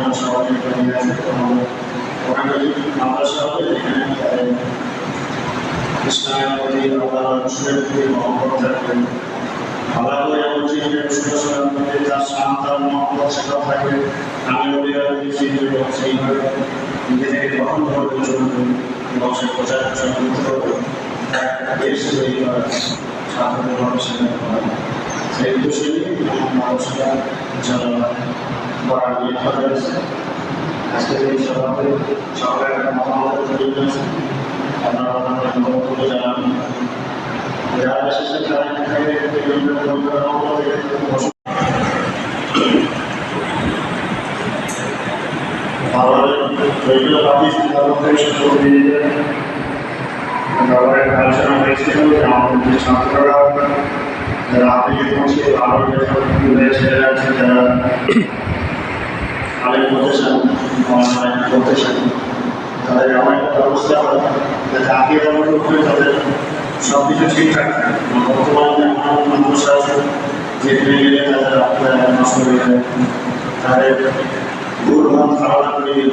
আমরা এবং ওখানে এখানে তাদের ইসলামের প্রতি আল্লাহ রসুলের প্রতি মহব্বত থাকবে আল্লাহ যেমন চিনবে রসুলের প্রতি তার করা সেই উদ্দেশ্যে আমার মানুষরা যারা করার ইচ্ছা রয়েছে আজকে এই সভাতে সরকার একটা মতামত তৈরি করেছে আপনারা আমাদের বক্তব্য জানান যারা এসেছে তারা এখানে বিভিন্ন প্রোগ্রাম আমাদের বিভিন্ন পাকিস্তান সুযোগ দিয়ে দেয় তারপরে আলোচনা হয়েছিল যে আমাদের ছাত্ররা যারা আবেগে পৌঁছে আরও যে ছেলেরা আছে যারা চান অনলাইন করতে তাদের এমন একটা ব্যবস্থা হয় যাতে আগে করে তাদের সব কিছু ঠিকঠাক থাকে। বর্তমানে এমন আছে যেখানে গেলে তাদের নষ্ট হয়ে যায়, তাদের ভুল ধারণা করে দিল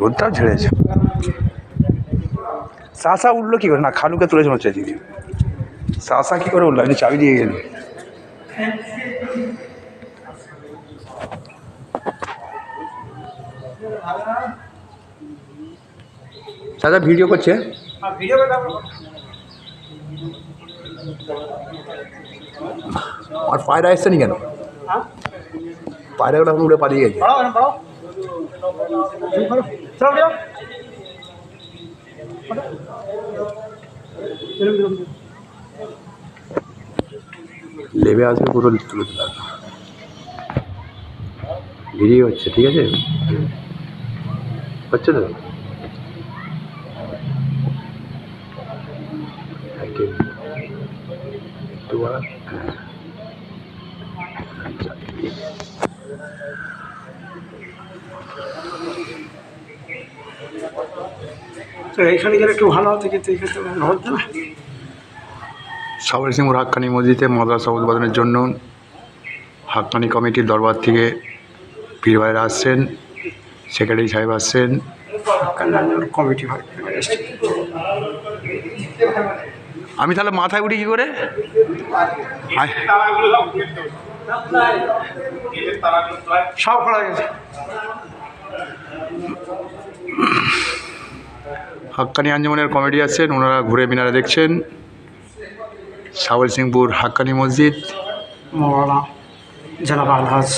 রোদটাও ঝেড়েছে। শাসা উঠল কি করে? না, খালুকে তুলেছে মনে হচ্ছে এদিকে। শাসা কি করে উঠল? আপনি চাবি দিয়ে গেলেন দাদা ভিডিও করছে? আর পায়রা এসছে নি কেন? পায়রাগুলো এখন উড়ে পালিয়ে গেছে। লেবে আসবে পুরো তুলে দিলাম ভিডিও হচ্ছে ঠিক আছে? হচ্ছে তো? একে দুবার এখানে গেলে একটু ভালো হতো কিন্তু এখানে তো হতো না। সাবর সিংহ হাক্কানি মসজিদে মাদ্রাসা উদ্বোধনের জন্য হাক্কানি কমিটির দরবার থেকে পীর ভাইরা আসছেন সেক্রেটারি সাহেব আসছেন। কমিটি। আমি তাহলে মাথায় উঠি কী করে? সব খোলা গেছে। হাক্কানি আঞ্জমানের কমেডি আছেন ওনারা ঘুরে মিনারে দেখছেন। সাবল সিংপুর হাক্কানি মসজিদ। মৌলানা জনাব আলহাজ।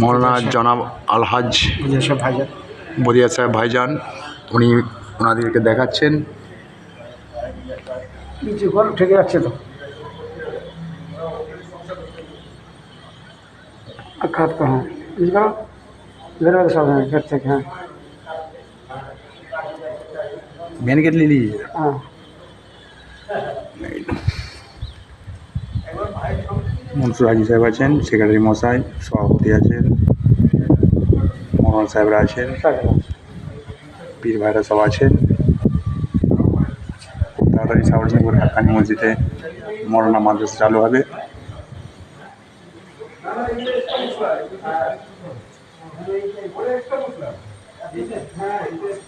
মৌলানা জনাব আলহাজ ভাইজান। বদিয়া সাহেব ভাইজান উনি ওনাদেরকে দেখাচ্ছেন। ঠেকে যাচ্ছে তো। হ্যাঁ বুঝতে বেরোবে সব ঘর থেকে হ্যাঁ। মেন গেট লিলি হ্যাঁ মনসুর হাজি সাহেব আছেন সেক্রেটারি মশাই সভাপতি আছেন মোহন সাহেবরা আছেন পীর ভাইরা সব আছেন। তাড়াতাড়ি সাবরসিংপুর হাক্কানি মসজিদে মরনা মাদ্রাসা চালু হবে। হ্যাঁ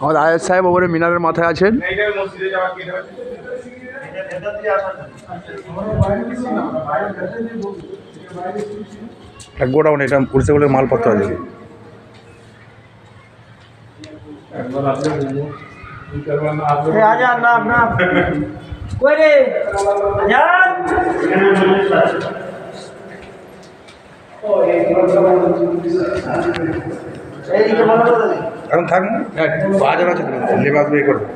আমাদের আয়াত সাহেব ওপরে মিনারের মাথায় আছেন। গোডাউন এটা পুলিশগুলোর মালপত্র আছে। একবার এখানে মনে আছে এইদিকে ভালো করে দে এখন থাক না বাজার আছে লেবে আসবে করবে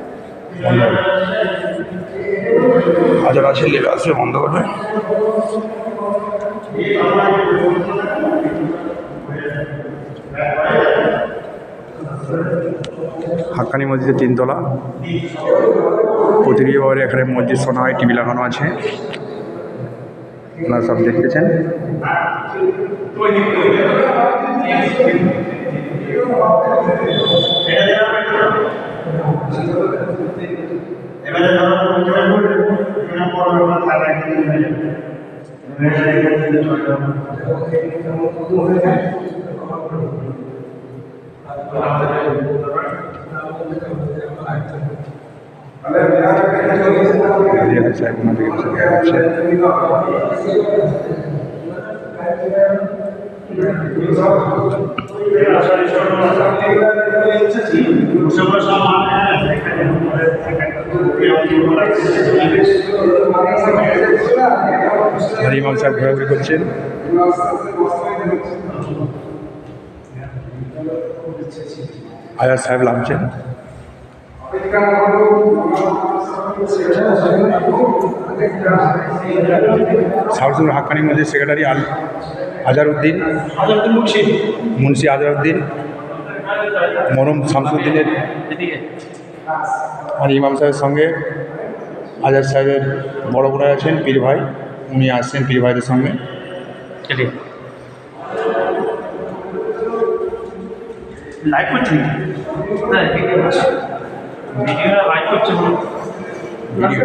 বাজার আছে লেবে আসবে বন্ধ করবে। হাক্কানি মসজিদের তিনতলা। প্রতিটি বারে এখানে মসজিদ শোনা হয় টিভি লাগানো আছে। আপনারা সব দেখতেছেন। এবারে ধরো পরিচয় করবে এখানে পড়বে না থাকা একদিন হয়ে যাবে রিয়াদ সাহেব ইমাম সাহেব ঘোরাঘুরি করছেন। আয়ার সাহেব নামছেন। সাউসুল হাক্কানি মসজিদ সেক্রেটারি আল আজারউদ্দিন মুন্সি। আজারউদ্দিন মরম শামসুদ্দিনের আর ইমাম সাহেবের সঙ্গে আজাদ সাহেবের বড় বোনাই আছেন পীর ভাই উনি আসছেন পীর ভাইদের সঙ্গে। লাইভ করছি? না ভিডিও করছি। ভিডিও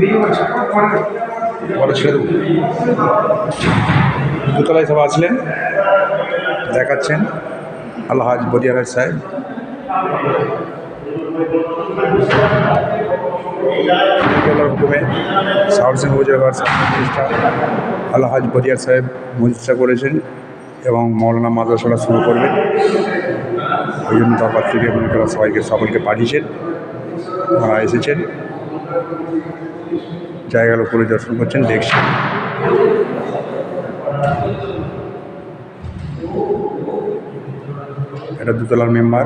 ভিডিও বড় ছেড়ে দেবো। দোতলায় সব আসলেন, দেখাচ্ছেন আল্লাহাজ বদিয়ারাজ সাহেব। দোতলার হুকুমে সাউথ আল্লাহাজ বদিয়ার সাহেব প্রতিষ্ঠা করেছেন এবং মৌলানা মাদ্রাসাটা শুরু করবেন। ওই জন্য দরবার থেকে মনে করা সবাইকে, সকলকে পাঠিয়েছেন। ওনারা এসেছেন। জায়গাগুলো পরিদর্শন করছেন দেখছেন এটা দুতলার মেম্বার।